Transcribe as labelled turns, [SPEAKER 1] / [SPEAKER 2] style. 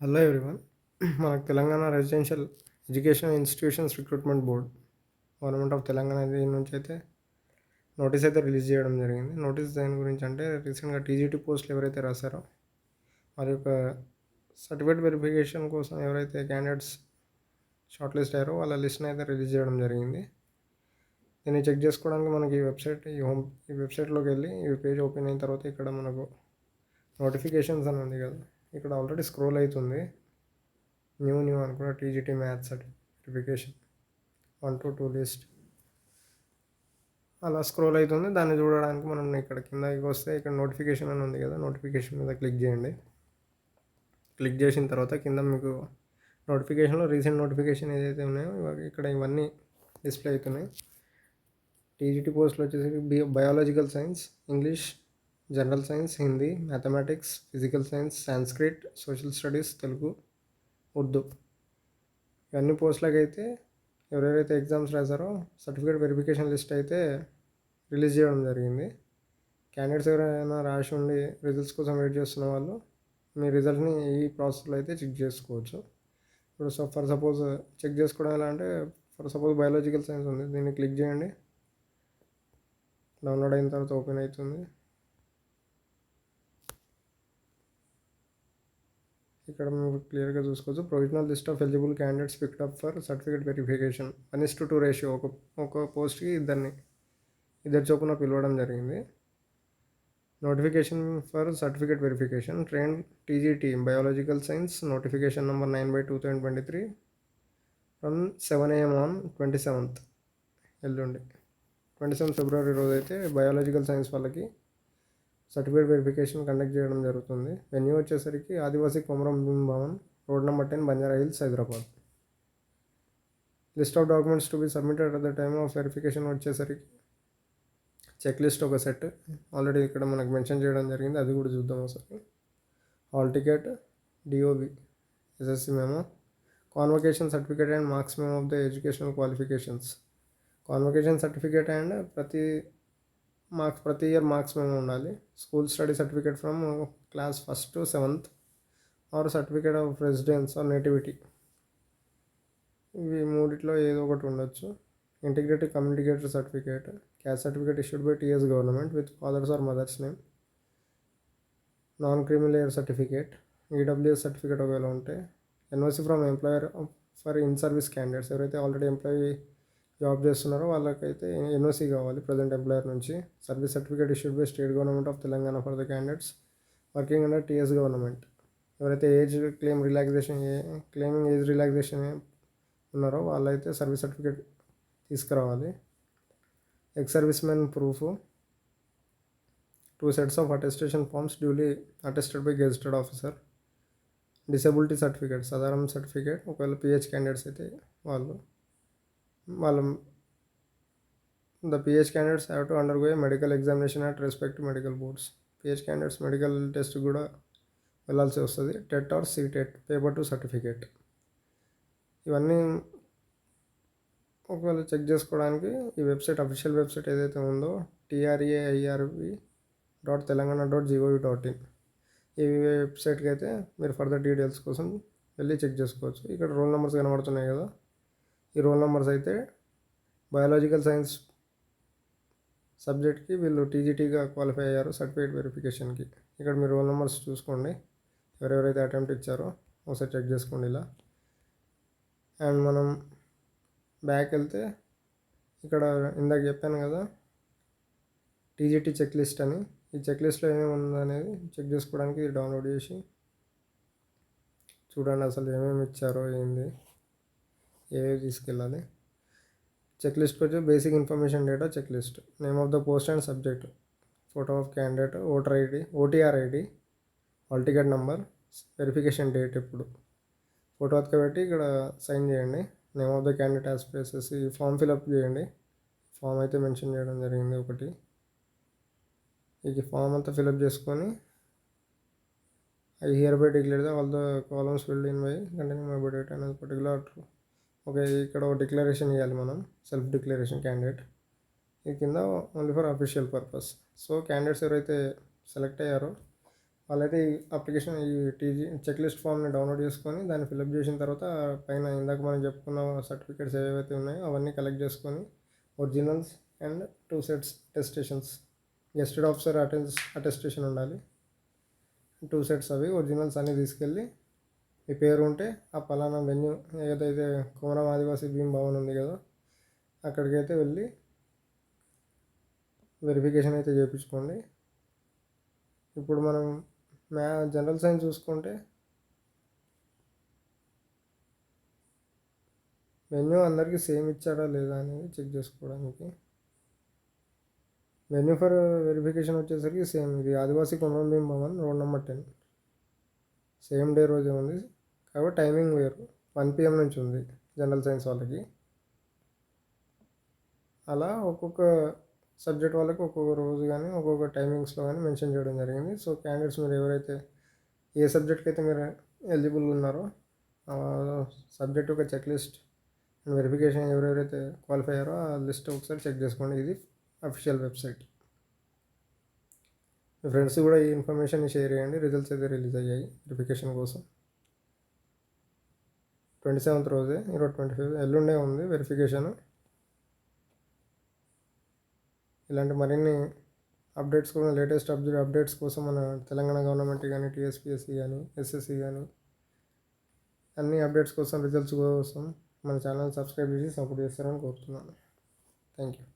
[SPEAKER 1] Hello everyone మనకు Telangana residential education institutions recruitment board government of Telangana దీని నుంచి అయితే నోటీస్ అయితే రిలీజ్ చేయడం జరిగింది. నోటీస్ దేని గురించి అంటే రీసెంట్గా టీజీటీ పోస్టులు ఎవరైతే రాశారో వారి యొక్క సర్టిఫికేట్ వెరిఫికేషన్ కోసం ఎవరైతే క్యాండిడేట్స్ షార్ట్ లిస్ట్ అయ్యారో వాళ్ళ లిస్ట్ని అయితే రిలీజ్ చేయడం జరిగింది. దీన్ని చెక్ చేసుకోవడానికి మనకి ఈ వెబ్సైట్ ఈ హోమ్ ఈ వెబ్సైట్లోకి వెళ్ళి ఈ పేజ్ ఓపెన్ అయిన తర్వాత ఇక్కడ మనకు నోటిఫికేషన్స్ అని ఉంది కదా. ఇక్కడ ఆల్రెడీ స్క్రోల్ అవుతుంది న్యూ న్యూ అనుకున్న TGT maths certification one to two list అలా స్క్రోల్ అవుతుంది దాన్ని చూడడానికి మనం ఇక్కడ కిందకి వస్తే ఇక్కడ నోటిఫికేషన్ అని ఉంది కదా నోటిఫికేషన్ మీద క్లిక్ చేయండి. క్లిక్ చేసిన తర్వాత కింద మీకు నోటిఫికేషన్లో రీసెంట్ నోటిఫికేషన్ ఏదైతే ఉన్నాయో ఇక్కడ ఇవన్నీ డిస్ప్లే అవుతున్నాయి. టీజీటీ పోస్టులు వచ్చేసి B biological science English general science Hindi mathematics physical science Sanskrit social studies Telugu Urdu. ఇవన్నీ పోస్టులకు అయితే ఎవరెవరైతే ఎగ్జామ్స్ రాశారో సర్టిఫికేట్ వెరిఫికేషన్ లిస్ట్ అయితే రిలీజ్ చేయడం జరిగింది. క్యాండిడేట్స్ ఎవరైనా రాసి ఉండి రిజల్ట్స్ కోసం వెయిట్ చేస్తున్న వాళ్ళు మీ రిజల్ట్ని ఈ ప్రాసెస్లో అయితే చెక్ చేసుకోవచ్చు. ఇప్పుడు సో ఫర్ సపోజ్ చెక్ చేసుకోవడం ఎలా అంటే ఫర్ సపోజ్ బయాలజికల్ సైన్స్ ఉంది దీన్ని క్లిక్ చేయండి. డౌన్లోడ్ అయిన తర్వాత ఓపెన్ అవుతుంది. ఇక్కడ మీరు క్లియర్గా చూసుకోవచ్చు. Provisional list of eligible candidates picked up for certificate verification one is to two ratio ఒక ఒక పోస్ట్కి ఇద్దరిని ఇద్దరు చొప్పున పిలవడం జరిగింది. Notification for certificate verification train TGT biological science notification number nine by two thousand twenty three from seven AM on twenty seventh ఎల్లుండి. Twenty seventh February రోజు అయితే బయాలజికల్ సైన్స్ వాళ్ళకి సర్టిఫికేట్ వెరిఫికేషన్ కండక్ట్ చేయడం జరుగుతుంది. వెన్యూ వచ్చేసరికి Adivasi Komaram Bheem Bhavan road number ten Banjara hills Hyderabad. List of documents to be submitted at the time of verification వచ్చేసరికి check list ఒక set. Already ఇక్కడ మనకు mention చేయడం జరిగింది. అది కూడా చూద్దాం ఒకసారి. Hall ticket DOB SSC memo convocation certificate and marks memo of the educational qualifications convocation certificate and ప్రతి మార్క్స్ ప్రతి ఇయర్ మార్క్స్ మేము ఉండాలి. School study certificate from class first to seventh or certificate of residence or nativity. ఇవి మూడిట్లో ఏదో ఒకటి ఉండొచ్చు. Integrated communicator certificate caste certificate issued by TS government with father's or mother's name. Non creamy layer certificate EWS certificate ఒకవేళ ఉంటే NOC from employer for in service candidates. ఎవరైతే already employee job చేస్తున్నారో వాళ్ళకైతే ఎన్ఓసి కావాలి ప్రజెంట్ ఎంప్లాయర్ నుంచి. Service certificate issued by state government of Telangana for the candidates working under TS government ఎవరైతే age claim relaxation claiming age relaxation ఉన్నారో వాళ్ళైతే service certificate తీసుకురావాలి. Ex service men proof two sets of attestation forms duly attested by gazetted officer disability certificate సాధారణ certificate ఒకవేళ PH candidates అయితే వాళ్ళు వాళ్ళ the PH candidates have to undergo medical examination at respect medical boards. PH candidates medical test కూడా వెళ్ళాల్సి వస్తుంది. TET or C TET paper two certificate. ఇవన్నీ ఒకవేళ చెక్ చేసుకోవడానికి ఈ వెబ్సైట్ అఫీషియల్ వెబ్సైట్ ఏదైతే ఉందో TRAIRV dot Telangana dot gov dot in. ఈ వెబ్సైట్కి అయితే మీరు ఫర్దర్ డీటెయిల్స్ కోసం వెళ్ళి చెక్ చేసుకోవచ్చు. ఇక్కడ రోల్ నెంబర్స్ కనబడుతున్నాయి కదా. ఈ రోల్ నెంబర్స్ అయితే బయాలజికల్ సైన్స్ సబ్జెక్ట్కి వీళ్ళు టీజీటీగా క్వాలిఫై అయ్యారు సర్టిఫికేట్ వెరిఫికేషన్కి. ఇక్కడ మీరు రోల్ నెంబర్స్ చూసుకోండి. ఎవరెవరైతే అటెంప్ట్ ఇచ్చారో ఒకసారి చెక్ చేసుకోండి ఇలా. అండ్ మనం బ్యాక్ వెళ్తే ఇక్కడ ఇందాక చెప్పాను కదా టీజీటీ చెక్ లిస్ట్ అని. ఈ చెక్ లిస్ట్లో ఏమేమి ఉందనేది చెక్ చేసుకోవడానికి ఇది డౌన్లోడ్ చేసి చూడండి అసలు ఏమేమి ఇచ్చారో ఏంది. ఏవేవి తీసుకెళ్ళాలి? చెక్ లిస్ట్ వచ్చి basic information data check list name of the post and subject. Photo of candidate voter ID OTR ID hall ticket number verification date ఎప్పుడు. ఫోటో అతకబెట్టి ఇక్కడ సైన్ చేయండి. Name of the candidate as places ఈ form fill up చేయండి. Form అయితే mention చేయడం జరిగింది ఒకటి. ఈ ఫామ్ అంతా ఫిలప్ చేసుకొని I hereby declare the all the columns filled in by continue my by date అనేది పర్టికులర్ ఓకే ఇక్కడ డిక్లరేషన్ ఇవ్వాలి మనం. సెల్ఫ్ డిక్లరేషన్ క్యాండిడేట్ ఈ కింద only for official purpose so candidates ఎవరైతే సెలెక్ట్ అయ్యారో వాళ్ళైతే ఈ అప్లికేషన్ ఈ టీజీ చెక్ లిస్ట్ ఫామ్ని డౌన్లోడ్ చేసుకొని దాన్ని ఫిల్అప్ చేసిన తర్వాత పైన ఇందాక మనం చెప్పుకున్న సర్టిఫికేట్స్ ఏవైతే ఉన్నాయో అవన్నీ కలెక్ట్ చేసుకొని originals and two sets attestations gazetted officer అటెన్స్ attestation ఉండాలి. టూ సెట్స్ అవి ఒరిజినల్స్ అన్నీ తీసుకెళ్ళి మీ పేరు ఉంటే ఆ పలానా వెన్యూ ఏదైతే కోమరం ఆదివాసీ భీమ్ భవన్ ఉంది కదా అక్కడికైతే వెళ్ళి వెరిఫికేషన్ అయితే చేయించుకోండి ఇప్పుడు మనం మ్యా జనరల్ సైన్స్ చూసుకుంటే మెన్యూ అందరికీ సేమ్ ఇచ్చాడా లేదా అనేది చెక్ చేసుకోవడానికి. మెన్యూ ఫర్ వెరిఫికేషన్ వచ్చేసరికి సేమ్ ఇది Adivasi Komaram Bheem Bhavan road number ten. Same day రోజే ఉంది. కాబట్టి టైమింగ్ వేరు. వన్ పిఎం నుంచి ఉంది జనరల్ సైన్స్ వాళ్ళకి. అలా ఒక్కొక్క సబ్జెక్ట్ వాళ్ళకి ఒక్కొక్క రోజు కానీ ఒక్కొక్క టైమింగ్స్లో కానీ మెన్షన్ చేయడం జరిగింది. సో క్యాండిడేట్స్ మీరు ఎవరైతే ఏ సబ్జెక్ట్కి అయితే మీరు ఎలిజిబుల్ ఉన్నారో సబ్జెక్ట్ ఒక చెక్ లిస్ట్ అండ్ వెరిఫికేషన్ ఎవరెవరైతే క్వాలిఫై అయ్యారో ఆ లిస్ట్ ఒకసారి చెక్ చేసుకోండి. ఇది అఫీషియల్ వెబ్సైట్ మీ ఫ్రెండ్స్ కూడా ఈ ఇన్ఫర్మేషన్ షేర్ చేయండి. రిజల్ట్స్ అయితే రిలీజ్ అయ్యాయి వెరిఫికేషన్ కోసం. ట్వంటీ సెవెంత్ రోజే ఈరోజు ట్వంటీ ఫైవ్ ఎల్లుండే ఉంది వెరిఫికేషన్ ఇలాంటి మరిన్ని అప్డేట్స్ కూడా లేటెస్ట్ అప్డేట్ అప్డేట్స్ కోసం మన తెలంగాణ గవర్నమెంట్ కానీ టీఎస్పీఎస్సీ కానీ ఎస్ఎస్సి కానీ అన్ని అప్డేట్స్ కోసం రిజల్ట్స్ కోసం మన ఛానల్ సబ్స్క్రైబ్ చేసి సపోర్ట్ చేస్తారని కోరుతున్నాను. Thank you